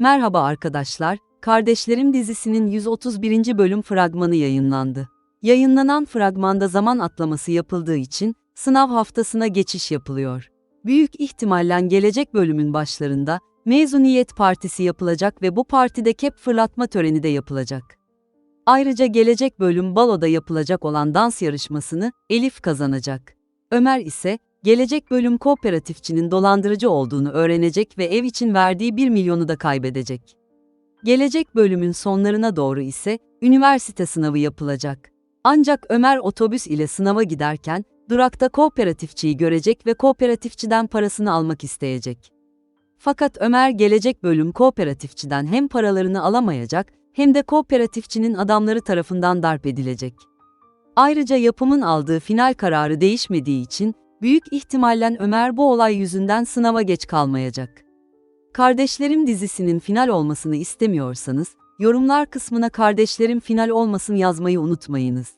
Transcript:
Merhaba arkadaşlar, Kardeşlerim dizisinin 131. bölüm fragmanı yayınlandı. Yayınlanan fragmanda zaman atlaması yapıldığı için sınav haftasına geçiş yapılıyor. Büyük ihtimalle gelecek bölümün başlarında mezuniyet partisi yapılacak ve bu partide kep fırlatma töreni de yapılacak. Ayrıca gelecek bölüm baloda yapılacak olan dans yarışmasını Elif kazanacak. Ömer ise gelecek bölüm kooperatifçinin dolandırıcı olduğunu öğrenecek ve ev için verdiği 1 milyonu da kaybedecek. Gelecek bölümün sonlarına doğru ise üniversite sınavı yapılacak. Ancak Ömer otobüs ile sınava giderken durakta kooperatifçiyi görecek ve kooperatifçiden parasını almak isteyecek. Fakat Ömer gelecek bölüm kooperatifçiden hem paralarını alamayacak hem de kooperatifçinin adamları tarafından darp edilecek. Ayrıca yapımın aldığı final kararı değişmediği için büyük ihtimalle Ömer bu olay yüzünden sınava geç kalmayacak. Kardeşlerim dizisinin final olmasını istemiyorsanız, yorumlar kısmına kardeşlerim final olmasın yazmayı unutmayınız.